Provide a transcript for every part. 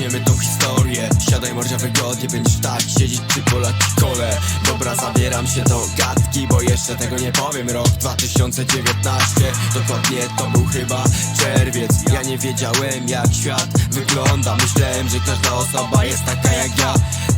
zaczniemy tą historię. Siadaj mordzia wygodnie, będziesz tak siedzieć przy polać kole. Dobra, zabieram się do gadki, bo jeszcze tego nie powiem. Rok 2019, dokładnie to był chyba czerwiec. Ja nie wiedziałem jak świat wygląda. Myślałem, że każda osoba jest taka jak ja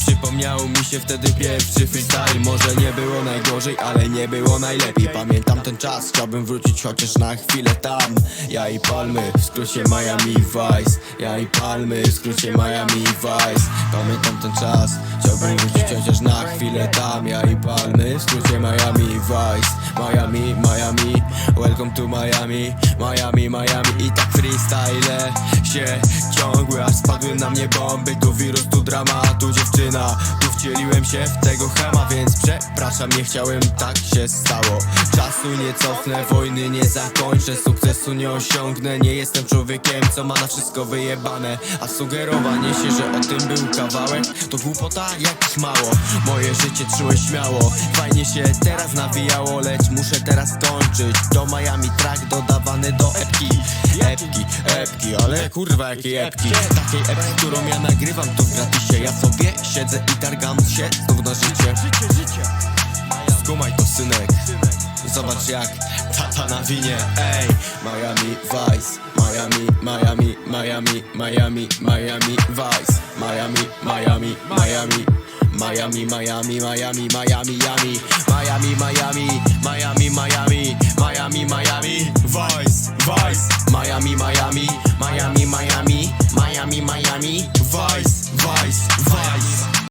Przypomniał mi się wtedy pierwszy freestyle. Może nie było najgorzej, ale nie było najlepiej. Pamiętam ten czas, chciałbym wrócić chociaż na chwilę tam. Ja i Palmy, w skrócie Miami Vice. Ja i Palmy, w skrócie Miami Vice. Pamiętam ten czas, chciałbym wrócić chociaż na chwilę tam. Ja i Palmy, w skrócie Miami Vice. Miami, Miami, welcome to Miami. Miami, Miami. I tak freestyle się ciągły Aż spadły na mnie bomby, tu wirus, tu dramatu wcieliłem się w tego chema, więc przepraszam, nie chciałem, tak się stało. Czasu nie cofnę, wojny nie zakończę Sukcesu nie osiągnę, nie jestem człowiekiem, co ma na wszystko wyjebane. A sugerowanie się, że o tym był kawałek To głupota jakiś mało. Moje życie czułe śmiało Fajnie się teraz nawijało, lecz muszę teraz kończyć Do Miami track dodawany do epki Epki, epki, ale kurwa jakie epki Takiej epki, którą ja nagrywam tu w gratisie Ja sobie siedzę i targam się znów na życie Skumaj to synek Zobacz jak tata na winie Ej, Miami Vice Miami, Miami, Miami, Miami, Miami Vice Miami, Miami Miami, Miami, Miami, Miami, Miami Miami, Miami, Miami, Miami Miami, Vice, Vice, Vice.